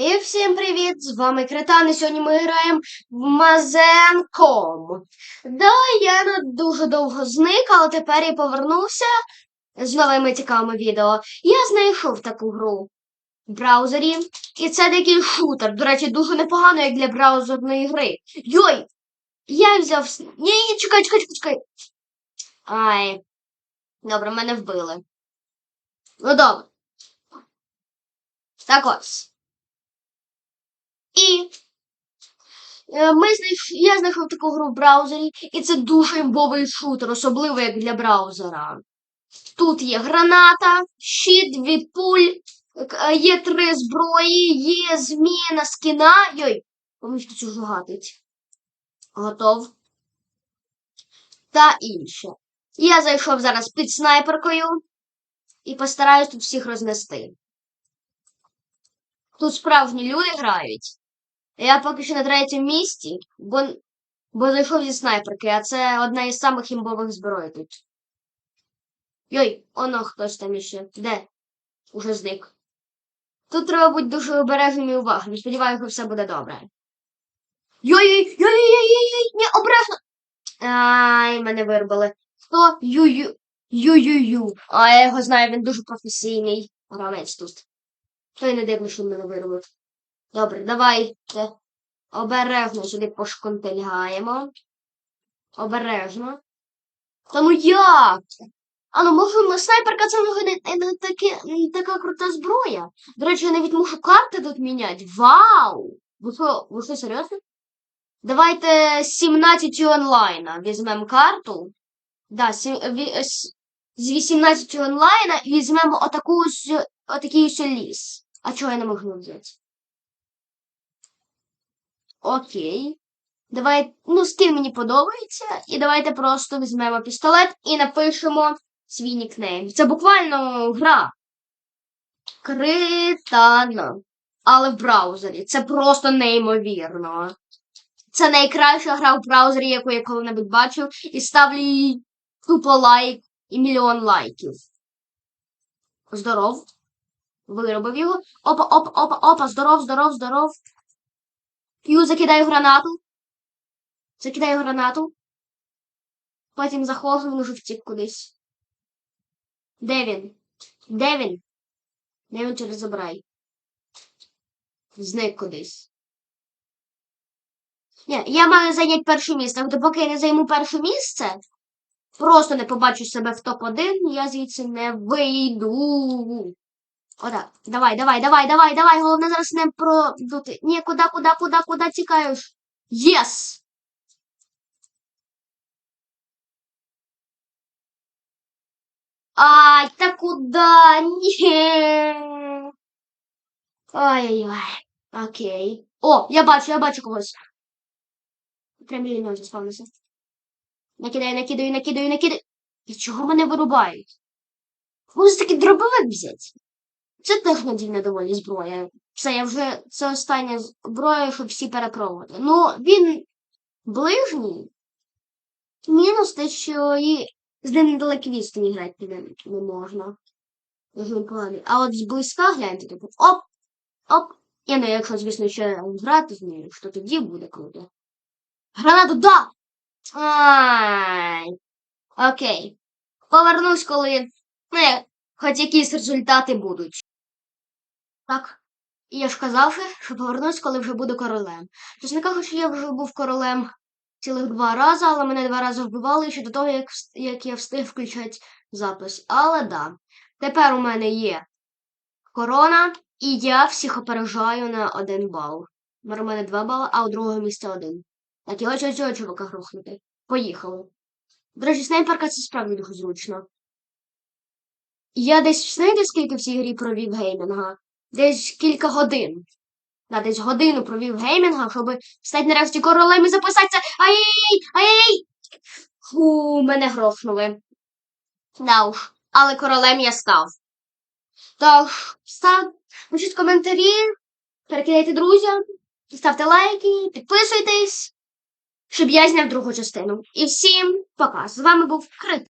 І всім привіт! З вами Кретан, і сьогодні ми граємо в Мазенком. Да, я дуже довго зник, але тепер я повернувся з новими цікавими відео. Я знайшов таку гру в браузері, і це такий шутер. До речі, дуже непогано, як для браузерної гри. Йой! Я взяв. Ні, ні, чекай, чекай, чекай, чекай. Ай. Добре, мене вбили. Ну добре. Так ось. І е, ми знайш... я знайшов таку гру в браузері, і це дуже імбовий шутер, особливо як для браузера. Тут є граната, щит від пуль, е, є три зброї, є зміна скіна. Йой, помічте цю жугатить. Готов. Та інше. Я зайшов зараз під снайперкою і постараюсь тут всіх рознести. Тут справжні люди грають. Я поки що на третьому місці, бо, бо зайшов зі снайперки, а це одна із самих імбових зброй тут. Йой, оно хтось там іще. Де? Уже зник. Тут треба бути дуже обережним і уважним. Сподіваюся, все буде добре. Йой-йой-йой-йой-йой-йой, ні, обережно. Ай, мене вирубили. Хто? Ю-ю. Ю-ю-ю. А я його знаю, він дуже професійний гравець тут. То й не дивно, що мене вирубив. Добре, давайте обережно сюди пошконтельгаємо. Обережно. Та ну як? А ну може снайперка це не, така крута зброя. До речі, я навіть можу карти тут міняти. Вау! Ви що, ви що серйозно? Давайте 17 онлайна візьмемо карту. Да, з 18 онлайна візьмемо отаку отакий ось ліс. А чого я не можу взяти? Окей. Давай, ну, стиль мені подобається. І давайте просто візьмемо пістолет і напишемо свій нікнейм. Це буквально гра. Критана. Але в браузері. Це просто неймовірно. Це найкраща гра в браузері, яку я коли-небудь бачив. І ставлю їй тупо лайк і мільйон лайків. Здоров. Виробив його. Опа, опа, опа, опа, здоров, здоров, здоров. Ю, закидаю гранату. Закидаю гранату. Потім заходжу, він уже втік кудись. Де він? Де він? Де він через забирай? Зник кудись. Ні, я маю зайняти перше місце. Допоки я не займу перше місце, просто не побачу себе в топ-1, я звідси не вийду. Отак. Давай, давай, давай, давай, давай. Головне зараз не продути. Ні, куди, куди, куди, куди тікаєш? Єс! Ай, та куда? Ні. Ай-яй-яй. Окей. О, я бачу, я бачу когось. Прям нього заспавнився. Накидаю, накидаю, накидаю, накидаю. І чого мене вирубають? Може таки дробовик взяти? Це теж надійна доволі зброя. Це я вже це остання зброя, щоб всі перепробувати. Ну, він ближній. Мінус те, що і з ним недалекі відстані грати не, не можна. А от зблизька гляньте, типу, оп, оп. І ну, якщо, звісно, ще грати з нею, що тоді буде круто. Гранату, да! Ай. Окей. Повернусь, коли ну, хоч якісь результати будуть. Так. І я ж казав, що повернусь, коли вже буду королем. Чесно кажучи, я вже був королем цілих два рази, але мене два рази вбивали ще до того, як, як я встиг включати запис. Але да. Тепер у мене є корона, і я всіх опережаю на один бал. У мене два бали, а у другого місця один. Так, і ось цього чувака грохнути. Поїхали. До речі, снайперка це справді дуже зручно. Я десь, знаєте, скільки в цій грі провів геймінга? Десь кілька годин. Да, десь годину провів геймінга, щоб стати нарешті королем і записатися. Ай-яй-яй! Ай-яй! Фу, мене грохнули. Да уж. Але королем я став. Тож, став, пишіть коментарі, перекидайте друзям, ставте лайки, підписуйтесь, щоб я зняв другу частину. І всім пока. З вами був Крит.